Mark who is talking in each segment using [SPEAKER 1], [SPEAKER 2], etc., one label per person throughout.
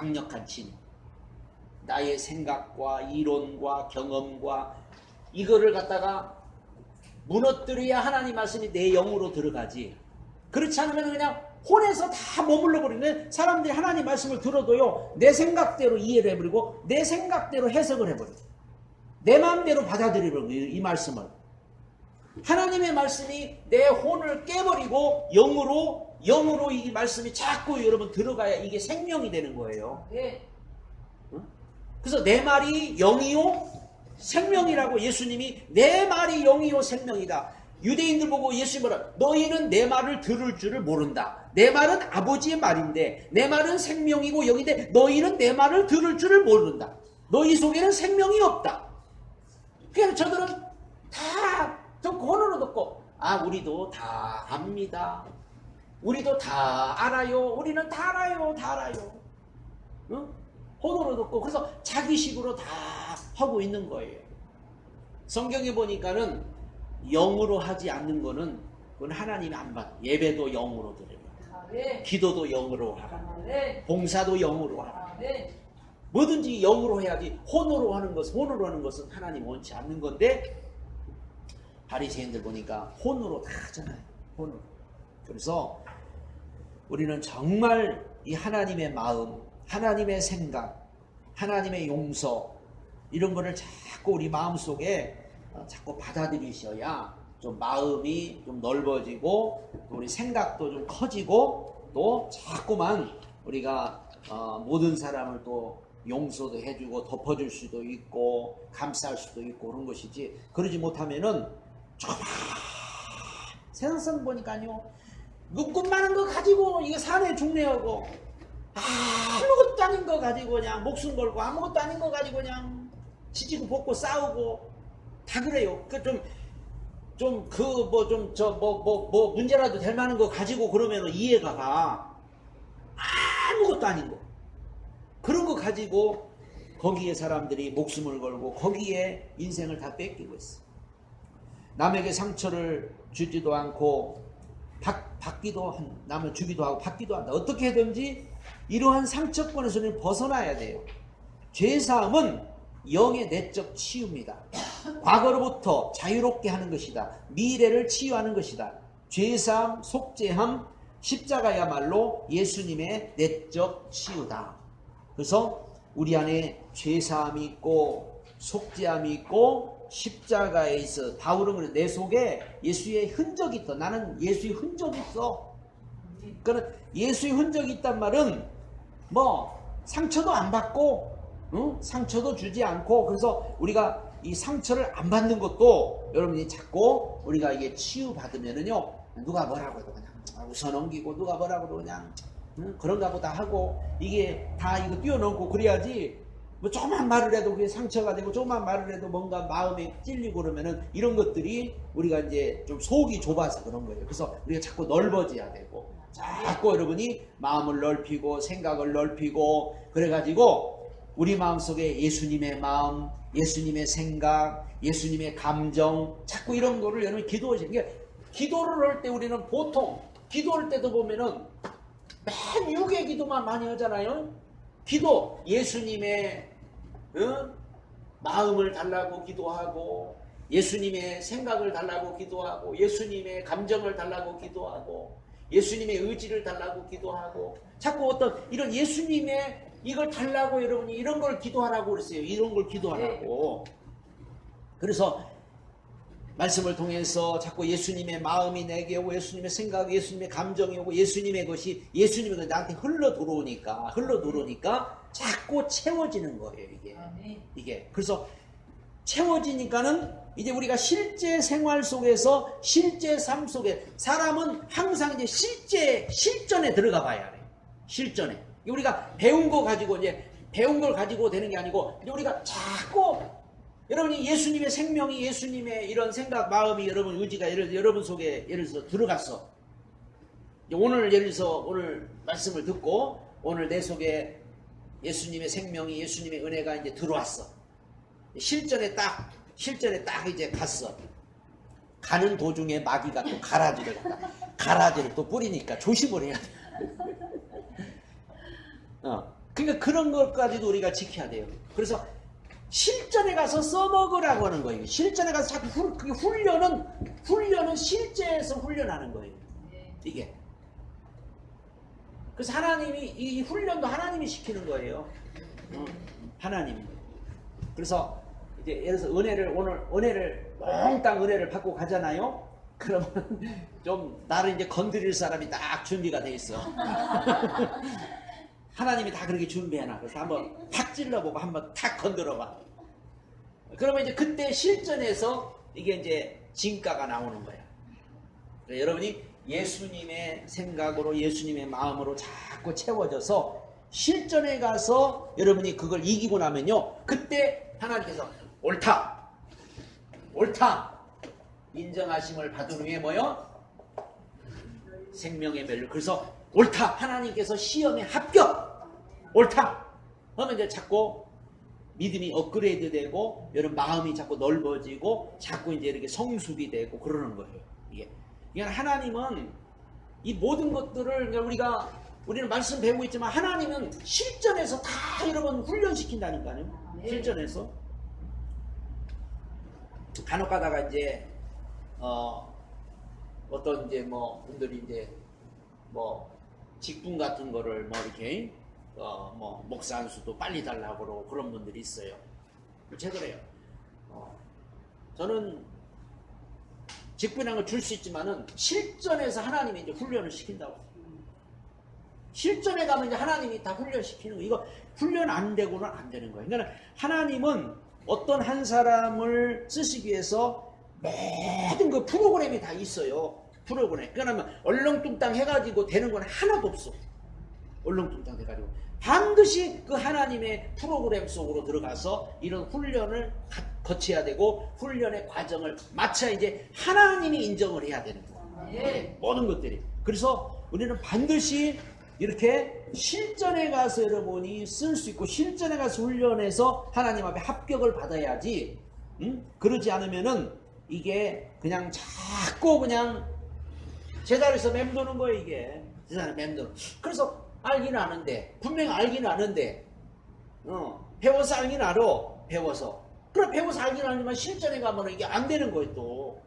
[SPEAKER 1] 강력한 진. 나의 생각과 이론과 경험과 이거를 갖다가 무너뜨려야 하나님 말씀이 내 영으로 들어가지. 그렇지 않으면 그냥 혼에서 다 머물러 버리는 사람들이 하나님 말씀을 들어도요 내 생각대로 이해를 해버리고 내 생각대로 해석을 해버려. 내 마음대로 받아들이버리고 이, 이 말씀을. 하나님의 말씀이 내 혼을 깨버리고 영으로 영으로 이 말씀이 자꾸 여러분 들어가야 이게 생명이 되는 거예요.
[SPEAKER 2] 네.
[SPEAKER 1] 그래서 내 말이 영이요 생명이라고 예수님이 내 말이 영이요 생명이다. 유대인들 보고 예수님 뭐라 너희는 내 말을 들을 줄을 모른다. 내 말은 아버지의 말인데 내 말은 생명이고 영인데 너희는 내 말을 들을 줄을 모른다. 너희 속에는 생명이 없다. 그래서 저들은 다저 권으로 듣고 아 우리도 다 압니다. 우리도 다 알아요. 우리는 다 알아요. 다 알아요. 응? 혼으로 듣고 그래서 자기식으로 다 하고 있는 거예요. 성경에 보니까는 영으로 하지 않는 거는 그건 하나님이 안 받아. 예배도 영으로 드려요.
[SPEAKER 2] 아멘.
[SPEAKER 1] 기도도 영으로 하라.
[SPEAKER 2] 아멘.
[SPEAKER 1] 봉사도 영으로 하라.
[SPEAKER 2] 아멘.
[SPEAKER 1] 뭐든지 영으로 해야지 혼으로 하는 것은 혼으로 하는 것은 하나님 원치 않는 건데 바리새인들 보니까 혼으로 다 하잖아요. 혼으로. 그래서 우리는 정말 이 하나님의 마음, 하나님의 생각, 하나님의 용서 이런 거를 자꾸 우리 마음 속에 어, 자꾸 받아들이셔야 좀 마음이 좀 넓어지고 또 우리 생각도 좀 커지고 또 자꾸만 우리가 어, 모든 사람을 또 용서도 해주고 덮어줄 수도 있고 감쌀 수도 있고 그런 것이지. 그러지 못하면은 조금 사람 보니까요 눈꽃 많은 거 가지고 이게 산에 중래하고 아무것도 아닌 거 가지고 그냥 목숨 걸고 아무것도 아닌 거 가지고 그냥 지지고 볶고 싸우고 다 그래요. 그 좀 좀 그 뭐 좀 저 뭐 뭐 뭐 문제라도 될 만한 거 가지고 그러면 이해가 가. 아무것도 아닌 거. 그런 거 가지고 거기에 사람들이 목숨을 걸고 거기에 인생을 다 뺏기고 있어. 남에게 상처를 주지도 않고 받, 받기도 한, 남을 주기도 하고 받기도 한다. 어떻게 해든지 이러한 상처권에서는 벗어나야 돼요. 죄사함은 영의 내적 치유입니다. 과거로부터 자유롭게 하는 것이다. 미래를 치유하는 것이다. 죄사함, 속죄함, 십자가야말로 예수님의 내적 치유다. 그래서 우리 안에 죄사함이 있고 속죄함이 있고 십자가에 있어 바울은 그래 내 속에 예수의 흔적이 있다. 나는 예수의 흔적이 있어. 그러니까 예수의 흔적이 있단 말은 뭐 상처도 안 받고 응? 상처도 주지 않고 그래서 우리가 이 상처를 안 받는 것도 여러분이 자꾸 우리가 이게 치유 받으면은요 누가 뭐라고 해도 그냥 웃어 넘기고 누가 뭐라고 해도 그냥 응? 그런가 보다 하고 이게 다 이거 뛰어넘고 그래야지 뭐 조금만 말을 해도 그게 상처가 되고 조금만 말을 해도 뭔가 마음에 찔리고 그러면은 이런 것들이 우리가 이제 좀 속이 좁아서 그런 거예요. 그래서 우리가 자꾸 넓어져야 되고 자꾸 여러분이 마음을 넓히고 생각을 넓히고 그래가지고 우리 마음속에 예수님의 마음, 예수님의 생각, 예수님의 감정 자꾸 이런 거를 여러분이 기도하시는 게 기도를 할 때 우리는 보통 기도할 때도 보면은 맨 육의 기도만 많이 하잖아요. 기도 예수님의 어? 마음을 달라고 기도하고 예수님의 생각을 달라고 기도하고 예수님의 감정을 달라고 기도하고 예수님의 의지를 달라고 기도하고 자꾸 어떤 이런 예수님의 이걸 달라고 여러분이 이런 걸 기도하라고 그랬어요. 이런 걸 기도하라고. 그래서 말씀을 통해서 자꾸 예수님의 마음이 내게 오고 예수님의 생각, 예수님의 감정이 오고 예수님의 것이 예수님의 것이 나한테 흘러 들어오니까 흘러 들어오니까 자꾸 채워지는 거예요 이게
[SPEAKER 2] 아멘.
[SPEAKER 1] 이게 그래서 채워지니까는 이제 우리가 실제 생활 속에서 실제 삶 속에 사람은 항상 이제 실제 실전에 들어가 봐야 돼 실전에 우리가 배운 거 가지고 이제 배운 걸 가지고 되는 게 아니고 이제 우리가 자꾸 여러분이 예수님의 생명이 예수님의 이런 생각, 마음이 여러분 의지가 예를 들어 여러분 속에 예를 들어서 들어갔어. 오늘 예를 들어서 오늘 말씀을 듣고 오늘 내 속에 예수님의 생명이 예수님의 은혜가 이제 들어왔어. 실전에 딱 실전에 딱 이제 갔어. 가는 도중에 마귀가 또 가라지를 갖다 가라지를 또 뿌리니까 조심을 해야 돼. 어. 그러니까 그런 것까지도 우리가 지켜야 돼요. 그래서 실전에 가서 써먹으라고 하는 거예요. 실전에 가서 자꾸 후, 그게 훈련은 훈련은 실제에서 훈련하는 거예요. 이게. 그래서 하나님이 이 훈련도 하나님이 시키는 거예요. 어, 하나님이. 그래서 이제 예를 들어서 은혜를 오늘 은혜를 몽땅 은혜를 받고 가잖아요. 그러면 좀 나를 이제 건드릴 사람이 딱 준비가 돼 있어. 하나님이 다 그렇게 준비해놔. 그래서 한번 탁 찔러보고 한번 탁 건드려봐. 그러면 이제 그때 실전에서 이게 이제 진가가 나오는 거야. 여러분이 예수님의 생각으로 예수님의 마음으로 자꾸 채워져서 실전에 가서 여러분이 그걸 이기고 나면요. 그때 하나님께서 옳다. 옳다. 인정하심을 받은 후에 뭐요? 생명의 멸류. 그래서 옳다. 하나님께서 시험에 합격. 옳다. 그러면 이제 자꾸 믿음이 업그레이드 되고 여러분 마음이 자꾸 넓어지고 자꾸 이제 이렇게 성숙이 되고 그러는 거예요. 이게. 그러니까 하나님은 이 모든 것들을 우리가 우리는 말씀 배우고 있지만 하나님은 실전에서 다 여러분 훈련시킨다니까요.
[SPEAKER 2] 네.
[SPEAKER 1] 실전에서. 간혹 가다가 이제 어 어떤 이제 뭐 분들이 이제 뭐 직분 같은 거를 뭐 이렇게 어 뭐 목사 한 수도 빨리 달라고 그러고 그런 분들이 있어요. 제가 그래요. 어, 저는 직분이라는 걸 줄 수 있지만은 실전에서 하나님이 이제 훈련을 시킨다고. 실전에 가면 이제 하나님이 다 훈련시키는 거. 이거 훈련 안 되고는 안 되는 거예요. 그러니까 하나님은 어떤 한 사람을 쓰시기 위해서 모든 그 프로그램이 다 있어요. 프로그램. 그러면 얼렁뚱땅 해가지고 되는 건 하나도 없어. 얼렁뚱땅 해가지고. 반드시 그 하나님의 프로그램 속으로 들어가서 이런 훈련을 가- 거쳐야 되고 훈련의 과정을 마쳐야 이제 하나님이 인정을 해야 되는 거예요.
[SPEAKER 2] 네.
[SPEAKER 1] 모든 것들이. 그래서 우리는 반드시 이렇게 실전에 가서 여러분이 쓸 수 있고 실전에 가서 훈련해서 하나님 앞에 합격을 받아야지. 응? 그러지 않으면은 이게 그냥 자꾸 그냥 제자리에서 맴도는 거예요 이게. 제자리 맴도는. 그래서 알기는 아는데 분명히 알기는 아는데 어, 배워서 알긴 알아. 배워서. 그래 배워서 알긴 알지만 실전에 가면 이게 안 되는 거예요 또.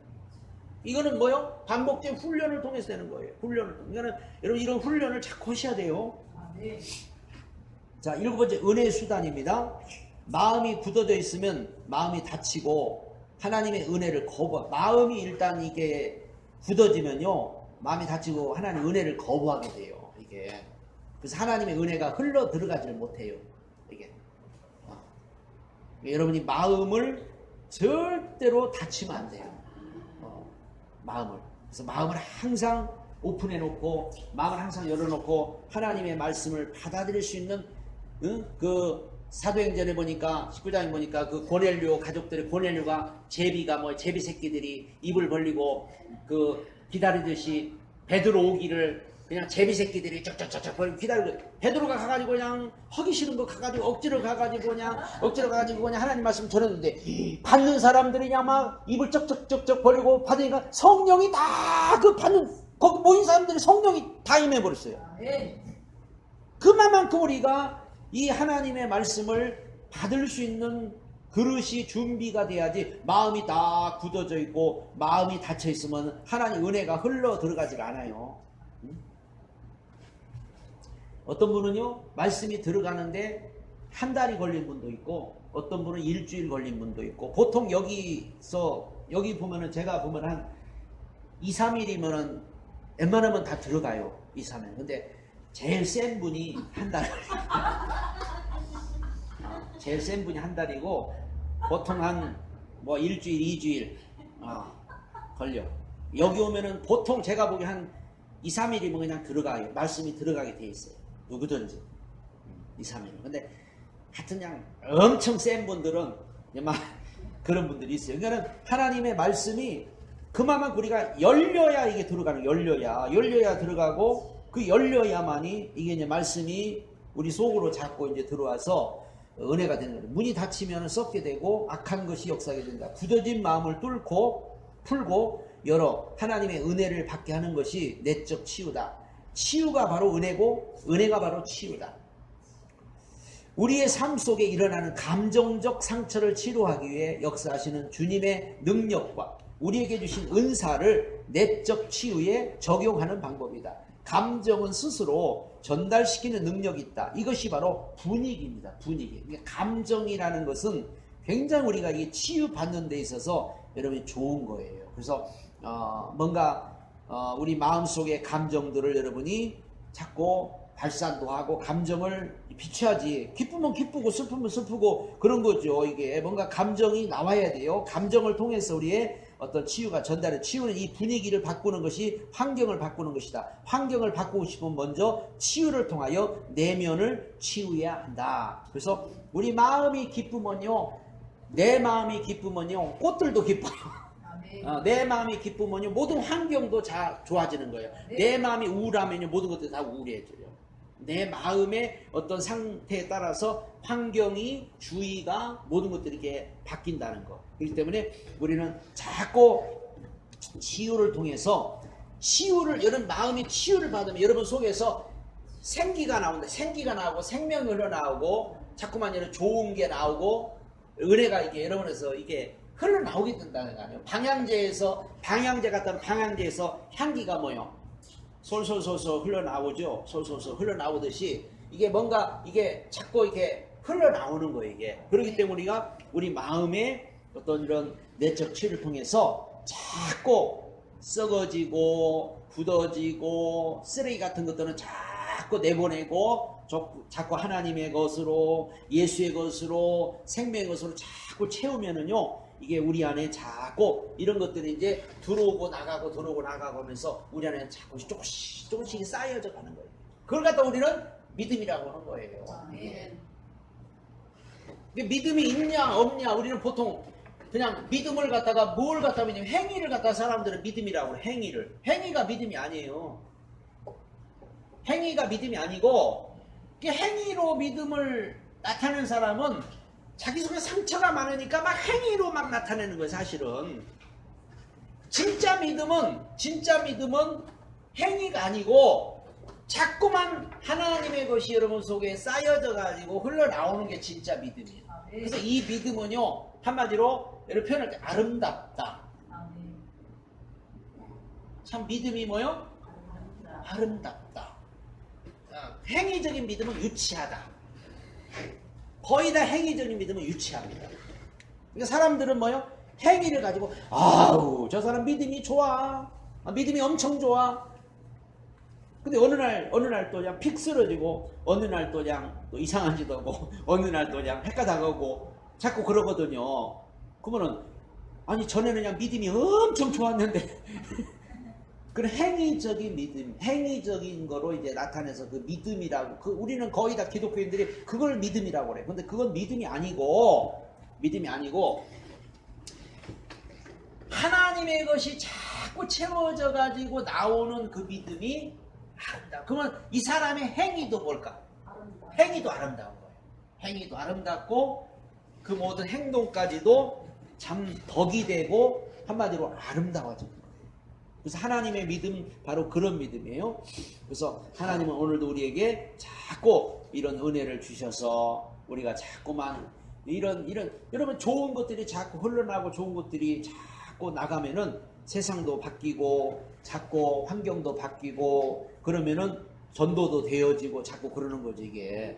[SPEAKER 1] 이거는 뭐요? 반복된 훈련을 통해서 되는 거예요. 훈련을 통해. 그러니까 여러분 이런 훈련을 자꾸 하셔야 돼요.
[SPEAKER 2] 네.
[SPEAKER 1] 자, 일곱 번째 은혜의 수단입니다. 마음이 굳어져 있으면 마음이 다치고 하나님의 은혜를 거부. 마음이 일단 이게 굳어지면요, 마음이 다치고 하나님 은혜를 거부하게 돼요. 이게 그래서 하나님의 은혜가 흘러 들어가지를 못해요. 이게 어. 여러분이 마음을 절대로 다치면 안 돼요. 어, 마음을. 그래서 마음을 항상 오픈해 놓고 마음을 항상 열어 놓고 하나님의 말씀을 받아들일 수 있는 응? 그 사도행전에 보니까 19장에 보니까 그 고넬료 가족들의 고넬료가 제비가 뭐 제비 새끼들이 입을 벌리고 그 기다리듯이 베드로 오기를 그냥 제비 새끼들이 쩍쩍쩍쩍 벌리고 기다리고 베드로가 가가지고 그냥 하기 싫은 거 가가지고 억지로 가가지고 그냥 억지로 가가지고 그냥 하나님 말씀 전했는데 받는 사람들이 그냥 막 입을 쩍쩍쩍쩍 벌리고 받으니까 성령이 다 그 받는 거기 모인 사람들이 성령이 다 임해버렸어요.
[SPEAKER 2] 네.
[SPEAKER 1] 그만큼 우리가 이 하나님의 말씀을 받을 수 있는 그릇이 준비가 돼야지 마음이 다 굳어져 있고 마음이 닫혀 있으면 하나님 은혜가 흘러 들어가질 않아요. 음? 어떤 분은요 말씀이 들어가는데 한 달이 걸린 분도 있고 어떤 분은 일주일 걸린 분도 있고 보통 여기서 여기 보면은 제가 보면 한 2, 3일이면은 웬만하면 다 들어가요. 2, 3일. 근데 제일 센 분이 한 달. 어, 제일 센 분이 한 달이고 보통 한 뭐 일주일, 이주일 어, 걸려. 여기 오면은 보통 제가 보기 한 2, 3일이면 그냥 들어가요. 말씀이 들어가게 돼 있어요. 누구든지. 2, 3일. 근데 하여튼 그냥 엄청 센 분들은 막 그런 분들이 있어요. 그러니까 하나님의 말씀이 그만큼 우리가 열려야 이게 들어가는. 열려야 열려야 들어가고 그 열려야만이 이게 이제 말씀이 우리 속으로 자꾸 이제 들어와서 은혜가 되는 거예요. 문이 닫히면 썩게 되고 악한 것이 역사하게 된다. 굳어진 마음을 뚫고 풀고 열어 하나님의 은혜를 받게 하는 것이 내적 치유다. 치유가 바로 은혜고 은혜가 바로 치유다. 우리의 삶 속에 일어나는 감정적 상처를 치료하기 위해 역사하시는 주님의 능력과 우리에게 주신 은사를 내적 치유에 적용하는 방법이다. 감정은 스스로 전달시키는 능력이 있다. 이것이 바로 분위기입니다. 분위기. 그러니까 감정이라는 것은 굉장히 우리가 이게 치유받는 데 있어서 여러분이 좋은 거예요. 그래서 어, 뭔가 어, 우리 마음속의 감정들을 여러분이 자꾸 발산도 하고 감정을 비춰야지. 기쁘면 기쁘고 슬프면 슬프고 그런 거죠. 이게 뭔가 감정이 나와야 돼요. 감정을 통해서 우리의 어떤 치유가 전달해 치유는 이 분위기를 바꾸는 것이 환경을 바꾸는 것이다. 환경을 바꾸고 싶으면 먼저 치유를 통하여 내면을 치유해야 한다. 그래서 우리 마음이 기쁘면요 내 마음이 기쁘면요 꽃들도 기뻐요. 어, 내 마음이 기쁘면요 모든 환경도 자, 좋아지는 거예요.
[SPEAKER 2] 네.
[SPEAKER 1] 내 마음이 우울하면요 모든 것들이 다 우울해져요. 내 마음의 어떤 상태에 따라서 환경이 주의가 모든 것들이 이렇게 바뀐다는 거. 그렇기 때문에 우리는 자꾸 치유를 통해서 치유를 여러분 마음이 치유를 받으면 여러분 속에서 생기가 나온다. 생기가 나오고 생명이 흘러나오고 자꾸만 이런 좋은 게 나오고 은혜가 이게 여러분에서 이게 흘러나오게 된다는 거 아니에요. 방향제에서 방향제 같은 방향제에서 향기가 뭐요? 솔솔솔솔 흘러나오죠. 솔솔솔 흘러나오듯이 이게 뭔가 이게 자꾸 이렇게 흘러나오는 거예요. 이게 그렇기 때문에 우리가 우리 마음의 어떤 이런 내적 치유를 통해서 자꾸 썩어지고 굳어지고 쓰레기 같은 것들은 자꾸 내보내고 저- 자꾸 하나님의 것으로 예수의 것으로 생명의 것으로 자꾸 채우면은요 이게 우리 안에 자꾸 이런 것들이 이제 들어오고 나가고 들어오고 나가고 하면서 우리 안에 자꾸 조금씩 조금씩 쌓여져 가는 거예요. 그걸 갖다 우리는 믿음이라고 하는 거예요. 근데 믿음이 있냐 없냐 우리는 보통 그냥 믿음을 갖다가 뭘 갖다 믿냐면 행위를 갖다 사람들은 믿음이라고 해 행위를 행위가 믿음이 아니에요 행위가 믿음이 아니고 그 행위로 믿음을 나타내는 사람은 자기 속에 상처가 많으니까 막 행위로 막 나타내는 거예요 사실은 진짜 믿음은 진짜 믿음은 행위가 아니고 자꾸만 하나님의 것이 여러분 속에 쌓여져 가지고 흘러나오는 게 진짜 믿음이에요
[SPEAKER 2] 아멘.
[SPEAKER 1] 그래서 이 믿음은요 한마디로 여러 표현할 때 아름답다.
[SPEAKER 2] 아멘.
[SPEAKER 1] 참 믿음이 뭐요? 아름답다. 아, 행위적인 믿음은 유치하다. 거의 다 행위적인 믿음은 유치합니다. 그러니까 사람들은 뭐요? 행위를 가지고 아우 저 사람 믿음이 좋아. 아, 믿음이 엄청 좋아. 근데 어느 날 어느 날 또 그냥 픽 쓰러지고 어느 날 또 그냥 또 이상한 짓 하고 어느 날 또 그냥 헷가닥하고 자꾸 그러거든요. 그러면은 아니 전에는 그냥 믿음이 엄청 좋았는데 그런 행위적인 믿음, 행위적인 거로 이제 나타내서 그 믿음이라고 그 우리는 거의 다 기독교인들이 그걸 믿음이라고 그래. 근데 그건 믿음이 아니고 믿음이 아니고 하나님의 것이 자꾸 채워져 가지고 나오는 그 믿음이 아름다. 그러면 이 사람의 행위도 뭘까?
[SPEAKER 2] 아름다워.
[SPEAKER 1] 행위도 아름다운 거예요. 행위도 아름답고 그 모든 행동까지도 참 덕이 되고 한마디로 거예요. 그래서 하나님의 믿음 바로 그런 믿음이에요. 그래서 하나님은 오늘도 우리에게 자꾸 이런 은혜를 주셔서 우리가 자꾸만 이런 이런 여러분 좋은 것들이 자꾸 흘러나고 좋은 것들이 자꾸 나가면은 세상도 바뀌고 자꾸 환경도 바뀌고 그러면은 전도도 되어지고 자꾸 그러는 거죠 이게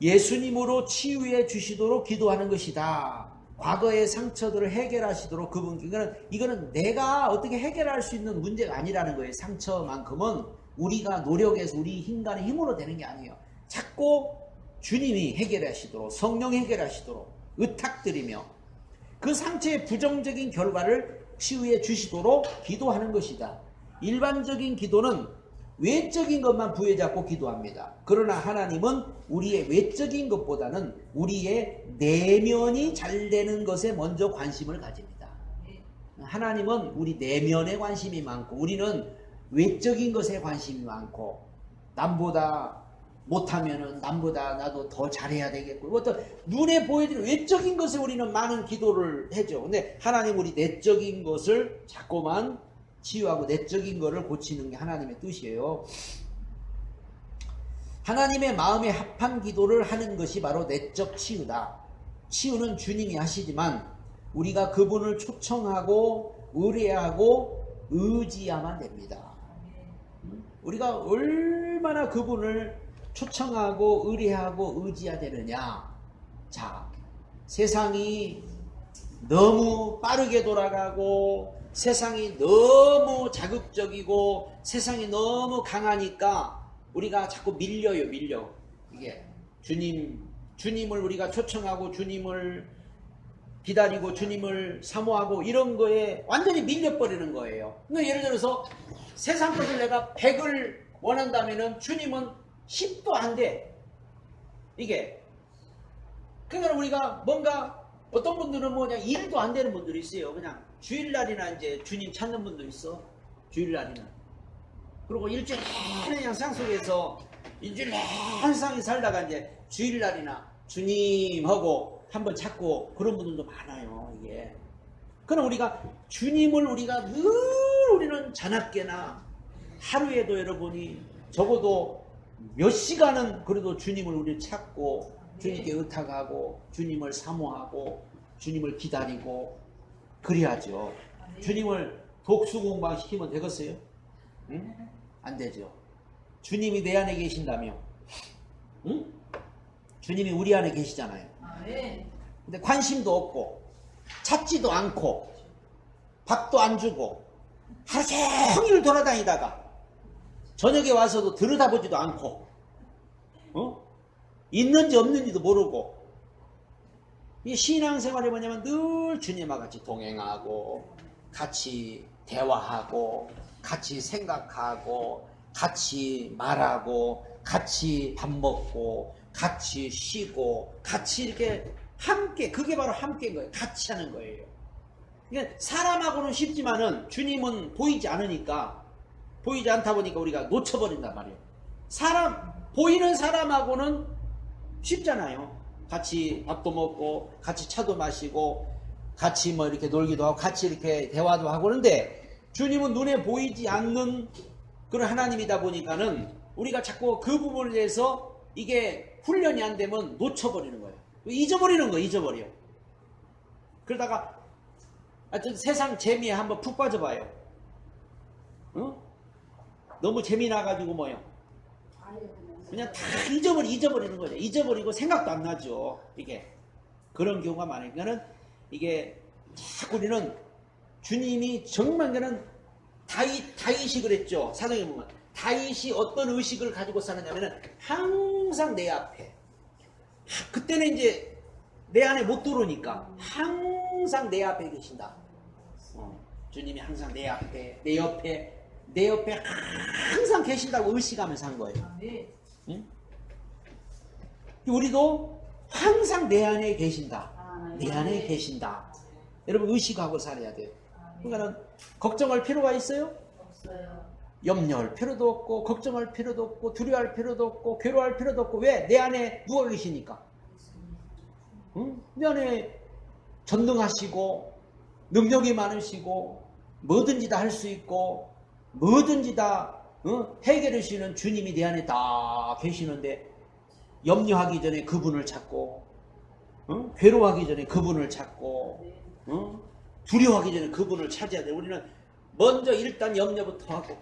[SPEAKER 1] 예수님으로 치유해 주시도록 기도하는 것이다. 과거의 상처들을 해결하시도록 그분 이거는 이거는 내가 어떻게 해결할 수 있는 문제가 아니라는 거예요. 상처만큼은 우리가 노력해서 우리 인간의 힘으로 되는 게 아니에요. 자꾸 주님이 해결하시도록 성령 이 해결하시도록 의탁드리며 그 상처의 부정적인 결과를 치유해 주시도록 기도하는 것이다. 일반적인 기도는 외적인 것만 부여잡고 기도합니다. 그러나 하나님은 우리의 외적인 것보다는 우리의 내면이 잘 되는 것에 먼저 관심을 가집니다. 하나님은 우리 내면에 관심이 많고 우리는 외적인 것에 관심이 많고 남보다 못하면은 남보다 나도 더 잘해야 되겠고 어떤 눈에 보여지는 외적인 것에 우리는 많은 기도를 해죠. 근데 하나님 우리 내적인 것을 자꾸만 치유하고 내적인 것을 고치는 게 하나님의 뜻이에요. 하나님의 마음에 합한 기도를 하는 것이 바로 내적 치유다. 치유는 주님이 하시지만 우리가 그분을 초청하고 의뢰하고 의지야만 됩니다. 우리가 얼마나 그분을 초청하고 의뢰하고 의지해야 되느냐. 자, 세상이 너무 빠르게 돌아가고 세상이 너무 자극적이고 세상이 너무 강하니까 우리가 자꾸 밀려요, 밀려. 이게 주님, 주님을 우리가 초청하고 주님을 기다리고 주님을 사모하고 이런 거에 완전히 밀려버리는 거예요. 그러니까 예를 들어서 세상 것을 내가 100을 원한다면은 주님은 10도 안 돼. 이게. 그러니까 우리가 뭔가 어떤 분들은 뭐냐 일도 안 되는 분들이 있어요. 그냥 주일날이나 이제 주님 찾는 분도 있어. 주일날이나. 그리고 일주일 내내 그냥 상 속에서 일주일 내내 상이 살다가 이제 주일날이나 주님 하고 한번 찾고 그런 분들도 많아요. 이게. 그럼 우리가 주님을 우리가 늘 우리는 자나깨나 하루에도 여러분이 적어도 몇 시간은 그래도 주님을 우리 찾고 주님께 의탁하고 주님을 사모하고 주님을 기다리고 그래야죠.
[SPEAKER 2] 아멘.
[SPEAKER 1] 주님을 독수 공방 시키면 되겠어요? 응? 안 되죠. 주님이 내 안에 계신다며. 응? 주님이 우리 안에 계시잖아요.
[SPEAKER 2] 아멘.
[SPEAKER 1] 근데 관심도 없고 찾지도 않고 밥도 안 주고 하루 종일 돌아다니다가 저녁에 와서도 들여다보지도 않고 어? 있는지 없는지도 모르고 이 신앙생활이 뭐냐면 늘 주님과 같이 동행하고 같이 대화하고 같이 생각하고 같이 말하고 같이 밥 먹고 같이 쉬고 같이 이렇게 함께 그게 바로 함께인 거예요. 같이 하는 거예요. 그러니까 사람하고는 쉽지만은 주님은 보이지 않으니까 보이지 않다 보니까 우리가 놓쳐버린단 말이에요. 사람 보이는 사람하고는 쉽잖아요. 같이 밥도 먹고 같이 차도 마시고 같이 뭐 이렇게 놀기도 하고 같이 이렇게 대화도 하고 그런데 주님은 눈에 보이지 않는 그런 하나님이다 보니까는 우리가 자꾸 그 부분에 대해서 이게 훈련이 안 되면 놓쳐버리는 거예요. 잊어버리는 거예요. 잊어버려. 그러다가 하여튼 세상 재미에 한번 푹 빠져봐요. 어? 너무 재미나가지고 뭐요. 그냥 다 잊어버리, 잊어버리는 거죠. 잊어버리고 생각도 안 나죠. 이게. 그런 경우가 많으니까는 이게 자꾸 우리는 주님이 정말 그는 다윗, 다윗이 그랬죠. 사도에 보면. 다윗이 어떤 의식을 가지고 사느냐면은 항상 내 앞에. 하, 그때는 이제 내 안에 못 들어오니까 항상 내 앞에 계신다. 어, 주님이 항상 내 앞에, 내 옆에, 내 옆에 항상 계신다고 의식하면서 한 거예요. 우리도 항상 내 안에 계신다. 내 안에 계신다. 여러분 의식하고 살아야 돼요.
[SPEAKER 2] 아멘.
[SPEAKER 1] 그러니까는 걱정할 필요가 있어요?
[SPEAKER 2] 없어요.
[SPEAKER 1] 염려할 필요도 없고 걱정할 필요도 없고 두려워할 필요도 없고 괴로워할 필요도 없고 왜? 내 안에 누가 계시니까. 응? 내 안에 전능하시고 능력이 많으시고 뭐든지 다 할 수 있고 뭐든지 다 어? 해결해 주시는 주님이 내 안에 다 계시는데 염려하기 전에 그분을 찾고 어? 괴로워하기 전에 그분을 찾고
[SPEAKER 2] 네.
[SPEAKER 1] 어? 두려워하기 전에 그분을 찾아야 돼. 우리는 먼저 일단 염려부터 하고,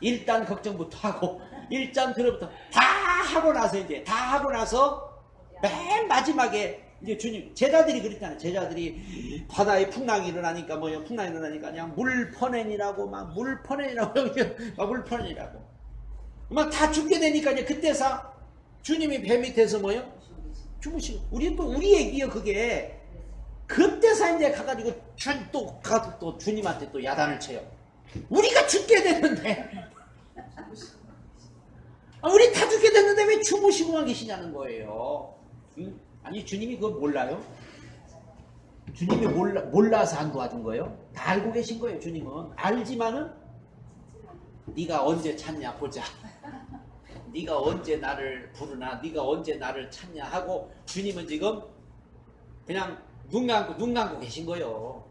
[SPEAKER 1] 일단 걱정부터 하고, 일단 두려부터 다 하고 나서 이제 다 하고 나서 맨 마지막에 이제 주님 제자들이 그랬잖아요. 제자들이 바다에 풍랑이 일어나니까 뭐요? 풍랑이 일어나니까 그냥 물 퍼낸이라고 막 물 퍼낸이라고 막물 퍼낸이라고 막 다 죽게 되니까 이제 그때서 주님이 배 밑에서 뭐요? 주무시고 우리 또 우리 얘기요 그게 그때서 이제 가가지고 주- 또 가서 또 주님한테 또 야단을 쳐요. 우리가 죽게 됐는데 아, 우리 다 죽게 됐는데 왜 주무시고만 계시냐는 거예요. 응? 아니 주님이 그걸 몰라요? 주님이 몰라, 몰라서 안 도와준 거예요? 다 알고 계신 거예요 주님은 알지만은 네가 언제 찾냐 보자. 네가 언제 나를 부르나 네가 언제 나를 찾냐 하고 주님은 지금 그냥 눈 감고 눈 감고 계신 거예요.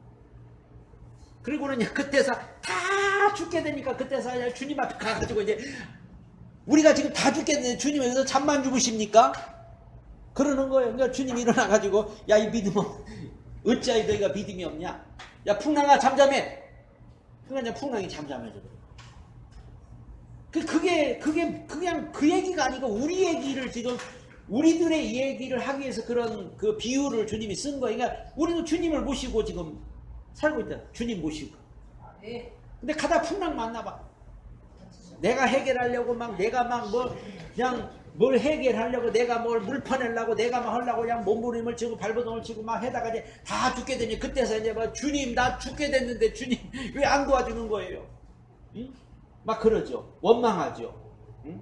[SPEAKER 1] 그리고는 그때서 다 죽게 되니까 그때서 주님 앞에 가가지고 이제 우리가 지금 다 죽겠는데 주님 여기서 잠만 주무십니까? 그러는 거예요. 그러니까 주님이 일어나가지고 야 이 믿음 어찌하여 너희가 믿음이 없냐? 야 풍랑아 잠잠해. 그러니까 풍랑이 잠잠해져. 그 그게 그게 그냥 그 얘기가 아니고 우리 얘기를 지금 우리들의 이 얘기를 하기 위해서 그런 그 비유를 주님이 쓴 거예요. 그러니까 우리도 주님을 모시고 지금 살고 있다. 주님 모시고.
[SPEAKER 2] 네.
[SPEAKER 1] 근데 가다 풍랑 만나봐. 내가 해결하려고 막 내가 막 뭐 그냥 뭘 해결하려고 내가 뭘 물파내려고 내가 막 하려고 그냥 몸부림을 치고 발버둥을 치고 막 해다가 이제 다 죽게 되니 그때서 이제 뭐 주님 나 죽게 됐는데 주님 왜 안 도와주는 거예요? 응? 막 그러죠. 원망하죠. 응?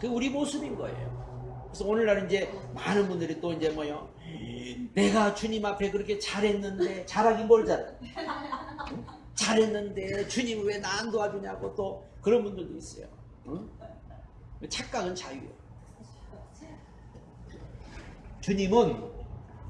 [SPEAKER 1] 그 우리 모습인 거예요. 그래서 오늘날 이제 많은 분들이 또 이제 뭐요? 내가 주님 앞에 그렇게 잘했는데 잘하긴 뭘 잘해? 응? 잘했는데 주님 왜 나 안 도와주냐고 또 그런 분들도 있어요. 응? 착각은 자유예요. 주님은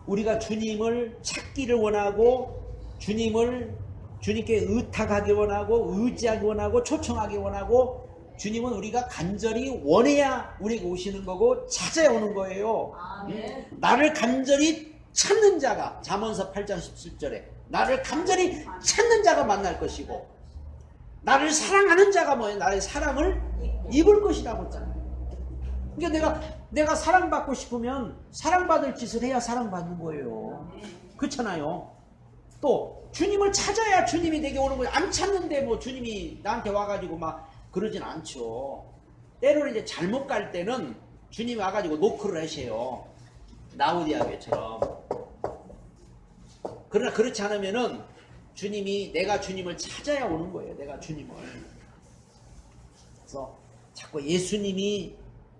[SPEAKER 1] 우리가 주님을 찾기를 원하고 주님을 주님께 의탁하기 원하고 의지하기 원하고 초청하기 원하고 주님은 우리가 간절히 원해야 우리가 오시는 거고 찾아야 오는 거예요.
[SPEAKER 2] 아멘.
[SPEAKER 1] 나를 간절히 찾는 자가 잠언서 8장 17절에 나를 간절히 찾는 자가 만날 것이고 나를 사랑하는 자가 뭐예요? 나의 사랑을 입을 것이라고 했잖아요. 그러니까 내가 내가 사랑받고 싶으면 사랑받을 짓을 해야 사랑받는 거예요. 그렇잖아요. 또 주님을 찾아야 주님이 내게 오는 거예요. 안 찾는데 뭐 주님이 나한테 와가지고 막 그러진 않죠. 때로는 이제 잘못 갈 때는 주님이 와가지고 노크를 하셔요. 나우디아 교회처럼. 그러나 그렇지 않으면은 주님이 내가 주님을 찾아야 오는 거예요. 내가 주님을. 그래서 자꾸 예수님이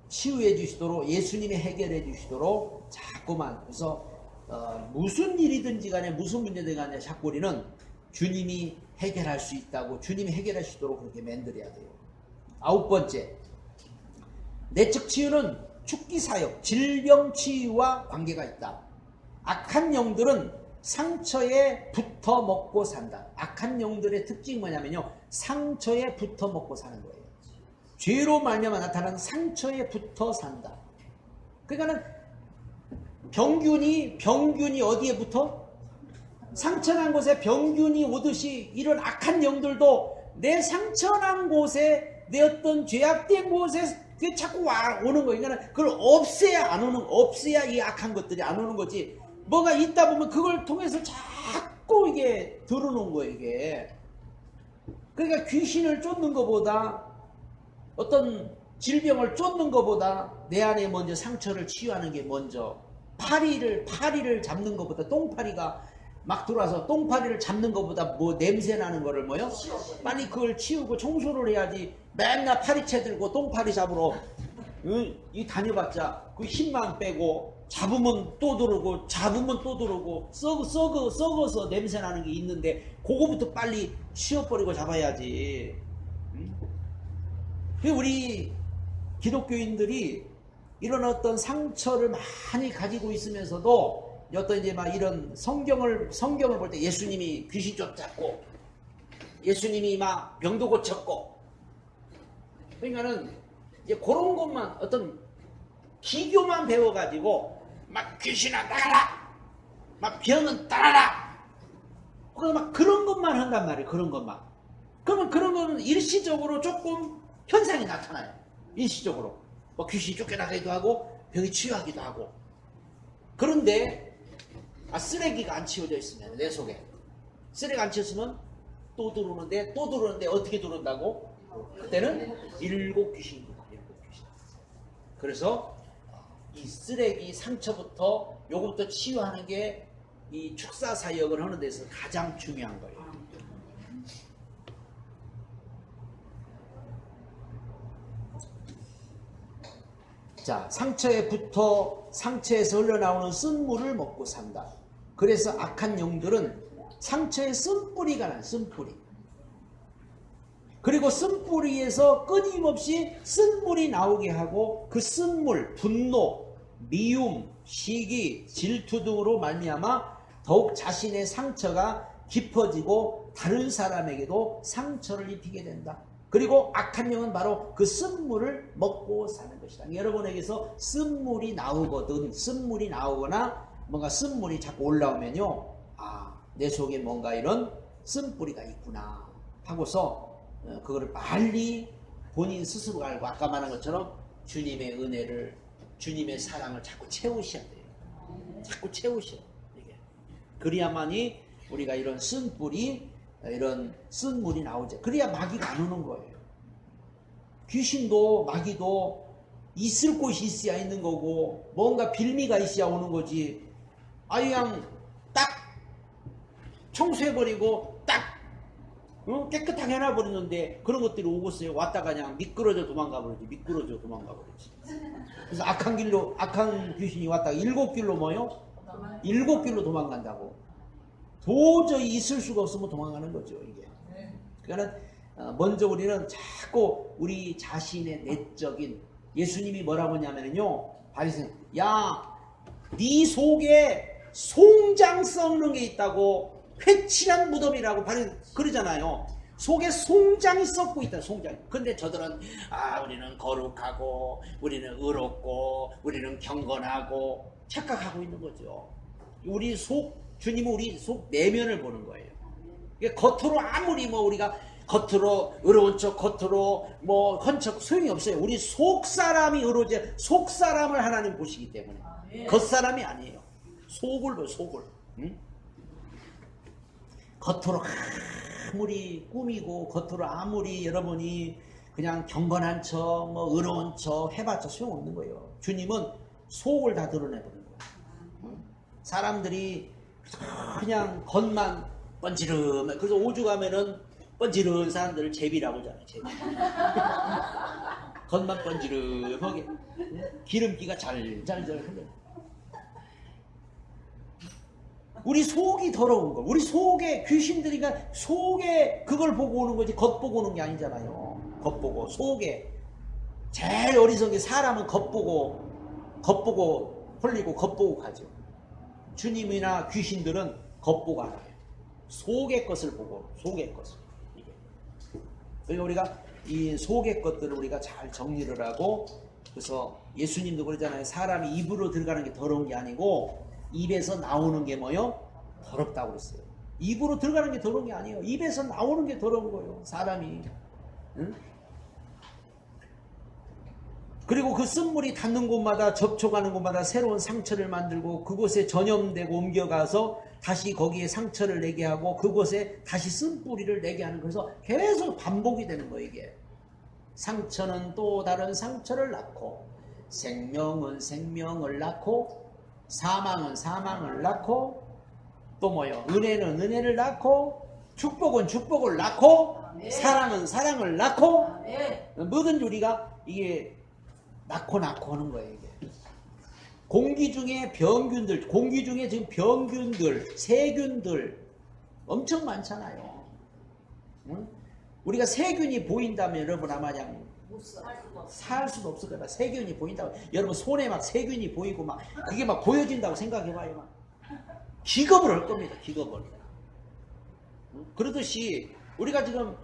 [SPEAKER 1] 치유해 주시도록 예수님이 해결해 주시도록 자꾸만 그래서 어, 무슨 일이든지 간에 무슨 문제든 간에 자꾸 우리는 주님이 해결할 수 있다고 주님이 해결할 수 있도록 그렇게 만들어야 돼요. 아홉 번째 내적 치유는 축기 사역, 질병 치유와 관계가 있다. 악한 영들은 상처에 붙어 먹고 산다. 악한 영들의 특징이 뭐냐면요. 상처에 붙어 먹고 사는 거예요. 죄로 말미암아 나타나는 상처에 붙어 산다. 그러니까는 병균이 병균이 어디에 붙어? 상처난 곳에 병균이 오듯이 이런 악한 영들도 내 상처난 곳에 내 어떤 죄악된 곳에 그게 자꾸 와 오는 거예요. 그러니까 그걸 없애야 안 오는 없애야 이 악한 것들이 안 오는 거지. 뭐가 있다 보면 그걸 통해서 자꾸 이게 들어오는 거예요. 이게. 그러니까 귀신을 쫓는 것보다 어떤 질병을 쫓는 것보다 내 안에 먼저 상처를 치유하는 게 먼저 파리를 파리를 잡는 것보다 똥파리가 막 들어와서 똥파리를 잡는 것보다 뭐 냄새 나는 거를 뭐요? 빨리 그걸 치우고 청소를 해야지 맨날 파리채 들고 똥파리 잡으러 응? 이 다녀봤자 그 힘만 빼고 잡으면 또 들어오고 잡으면 또 들어오고 썩어 썩어 썩어서 냄새 나는 게 있는데 그거부터 빨리 치워버리고 잡아야지. 우리 기독교인들이 이런 어떤 상처를 많이 가지고 있으면서도 어떤 이제 막 이런 성경을 성경을 볼 때 예수님이 귀신 쫓았고 예수님이 막 병도 고쳤고 그러니까는 이제 그런 것만 어떤 기교만 배워가지고 막 귀신아 나가라! 막 병은 따라라! 그막 그런 것만 한단 말이에요 그런 것만. 그러면 그런 거는 일시적으로 조금 현상이 나타나요. 일시적으로 뭐 귀신이 쫓겨나기도 하고 병이 치유하기도 하고 그런데 아, 쓰레기가 안 치워져 있으면 내 속에 쓰레기 안 치웠으면 또 들어오는데 또 들어오는데 어떻게 들어온다고? 그때는 일곱 귀신입니다. 일곱 귀신. 그래서 이 쓰레기 상처부터 요것부터 치유하는 게 이 축사 사역을 하는 데서 가장 중요한 거예요. 자, 상처에 붙어 상처에서 흘러나오는 쓴물을 먹고 산다. 그래서 악한 영들은 상처에 쓴뿌리가 나, 쓴뿌리. 그리고 쓴뿌리에서 끊임없이 쓴물이 나오게 하고 그 쓴물, 분노, 미움, 시기, 질투 등으로 말미암아 더욱 자신의 상처가 깊어지고 다른 사람에게도 상처를 입히게 된다. 그리고 악한 영은 바로 그 쓴물을 먹고 사는 것이다. 여러분에게서 쓴물이 나오거든, 쓴물이 나오거나 뭔가 쓴물이 자꾸 올라오면요. 아, 내 속에 뭔가 이런 쓴뿌리가 있구나 하고서 어, 그거를 빨리 본인 스스로 알고 아까 말한 것처럼 주님의 은혜를 주님의 사랑을 자꾸 채우셔야 돼요. 자꾸 채우셔야 돼요. 그래야만이 우리가 이런 쓴뿌리 이런 쓴 물이 나오죠. 그래야 마귀가 안 오는 거예요. 귀신도 마귀도 있을 곳이 있어야 있는 거고 뭔가 빌미가 있어야 오는 거지. 아 그냥 딱 청소해버리고 딱 어? 깨끗하게 해놔버리는데 그런 것들이 오고 있어요. 왔다가 그냥 미끄러져 도망가 버리지. 미끄러져 도망가 버리지. 그래서 악한 길로 악한 귀신이 왔다가 일곱 길로 뭐요? 일곱 길로 도망간다고. 도저히 있을 수가 없으면 도망가는 거죠, 이게. 그러니까 어, 먼저 우리는 자꾸 우리 자신의 내적인 예수님이 뭐라고 하냐면요. 바리새인 야, 네 속에 송장 썩는 게 있다고 회칠한 무덤이라고 바리 그러잖아요. 속에 송장이 썩고 있다, 송장. 근데 저들은 아, 우리는 거룩하고 우리는 의롭고 우리는 경건하고 착각하고 있는 거죠. 우리 속 주님은 우리 속 내면을 보는 거예요. 이게 겉으로 아무리 뭐 우리가 겉으로 의로운 척, 겉으로 뭐 헌척 소용이 없어요. 우리 속 사람이 의로지 속 사람을 하나님 보시기 때문에 겉 사람이 아니에요. 속을 봐, 속을. 응? 겉으로 아무리 꾸미고 겉으로 아무리 여러분이 그냥 경건한 척, 뭐 의로운 척 해봤자 소용없는 거예요. 주님은 속을 다 드러내버린 거예요. 응? 사람들이 그냥 겉만 번지름해. 그래서 오죽 하면은 번지른 사람들을 제비라고 하잖아요. 제비. 겉만 번지름하게 응? 기름기가 잘잘잘 흘러. 우리 속이 더러운 거. 우리 속에 귀신들이가 속에 그걸 보고 오는 거지 겉 보고 오는 게 아니잖아요. 겉 보고 속에 제일 어리석은 게 사람은 겉 보고 겉 보고 홀리고 겉 보고 가죠. 주님이나 귀신들은 겉보고 알아요. 속의 것을 보고 속의 것을. 이게. 그러니까 우리가 이 속의 것들을 우리가 잘 정리를 하고 그래서 예수님도 그러잖아요. 사람이 입으로 들어가는 게 더러운 게 아니고 입에서 나오는 게 뭐요? 더럽다고 그랬어요. 입으로 들어가는 게 더러운 게 아니에요. 입에서 나오는 게 더러운 거예요. 사람이. 응? 그리고 그 쓴물이 닿는 곳마다 접촉하는 곳마다 새로운 상처를 만들고 그곳에 전염되고 옮겨가서 다시 거기에 상처를 내게 하고 그곳에 다시 쓴뿌리를 내게 하는 그래서 계속 반복이 되는 거예요 이게 상처는 또 다른 상처를 낳고 생명은 생명을 낳고 사망은 사망을 낳고 또 뭐요 은혜는 은혜를 낳고 축복은 축복을 낳고. 사랑은 사랑을 낳고
[SPEAKER 2] 네.
[SPEAKER 1] 뭐든 우리가 이게 낳고 낳고 하는 거예요 이게. 공기 중에 병균들, 공기 중에 지금 병균들, 세균들 엄청 많잖아요. 응? 우리가 세균이 보인다면 여러분 아마 그냥 살 수도 없을 거다. 세균이 보인다고. 여러분 손에 막 세균이 보이고 막 그게 막 보여진다고 생각해봐요. 막. 기겁을 할 겁니다. 기겁을. 응? 그러듯이 우리가 지금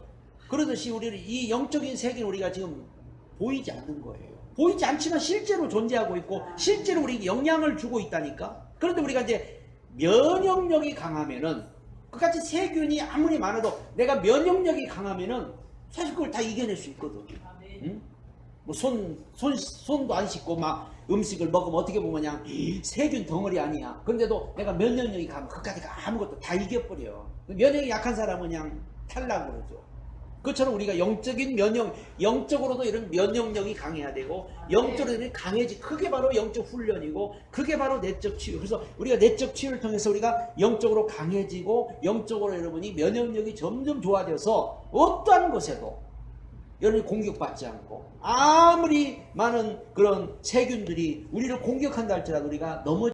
[SPEAKER 1] 그러듯이 우리는 이 영적인 세계는 우리가 지금 보이지 않는 거예요. 보이지 않지만 실제로 존재하고 있고 실제로 우리에게 영향을 주고 있다니까. 그런데 우리가 이제 면역력이 강하면은 그같이 세균이 아무리 많아도 내가 면역력이 강하면은 사실 그걸 다 이겨낼 수 있거든. 응? 뭐 손 손, 손도 안 씻고 막 음식을 먹으면 어떻게 보면 그냥 세균 덩어리 아니야. 근데도 내가 면역력이 강하면 그까지 아무것도 다 이겨버려. 면역이 약한 사람은 그냥 탈락을 하죠. 그처럼 우리가 영적인 면역, 영적으로도 이런 면역력이 강해야 되고, 영적으로는 강해지, 그게 바로 영적 훈련이고, 그게 바로 내적 치유. 그래서 우리가 내적 치유를 통해서 우리가 영적으로 강해지고, 영적으로 여러분이 면역력이 점점 좋아져서, 어떠한 것에도 여러분이 공격받지 않고, 아무리 많은 그런 세균들이 우리를 공격한다 할지라도 우리가 넘어